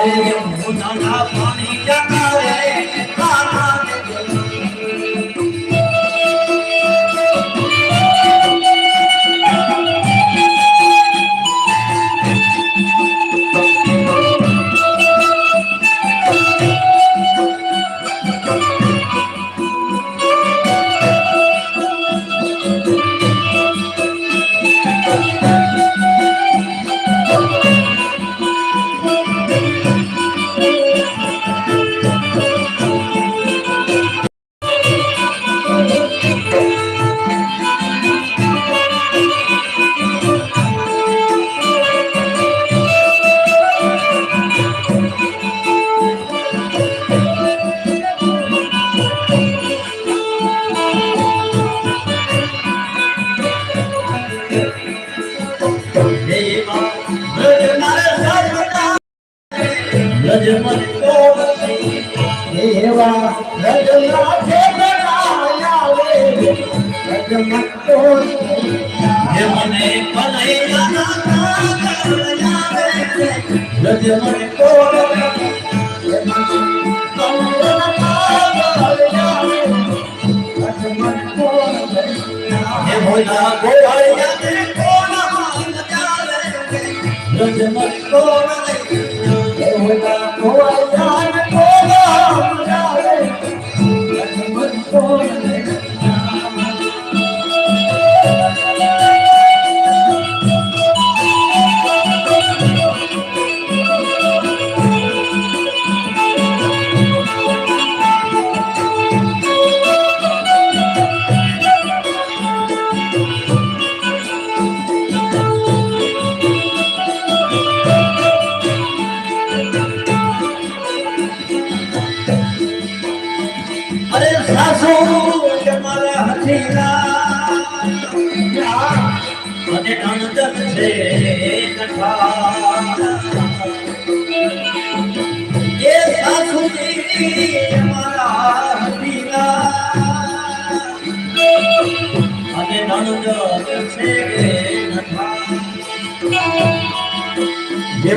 Amen. મને ભોલા ગોવાળિયા તે કોના મજાવે રજમન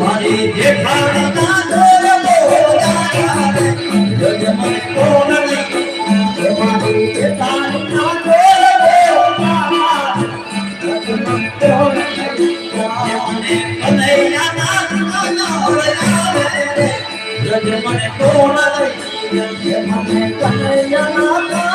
મારી જેઠાણી ના ડોર બોલાયા રે જજમન કોણ નહીં જે મારી જેઠાણી ના ડોર મને કોણ મને કનૈયા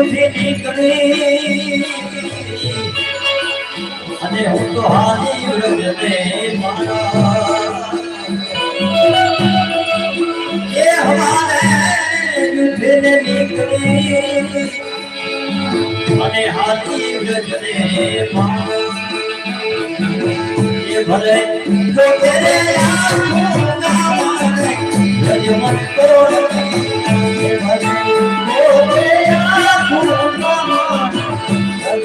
ઉઠી નીકળી અને હું તો હાજી વ્રજને મારા. અને હાથી વ્રજને મારા. એ ભલે તો તેરે તોડ એ ભલે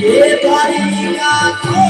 Yeah, buddy, you. got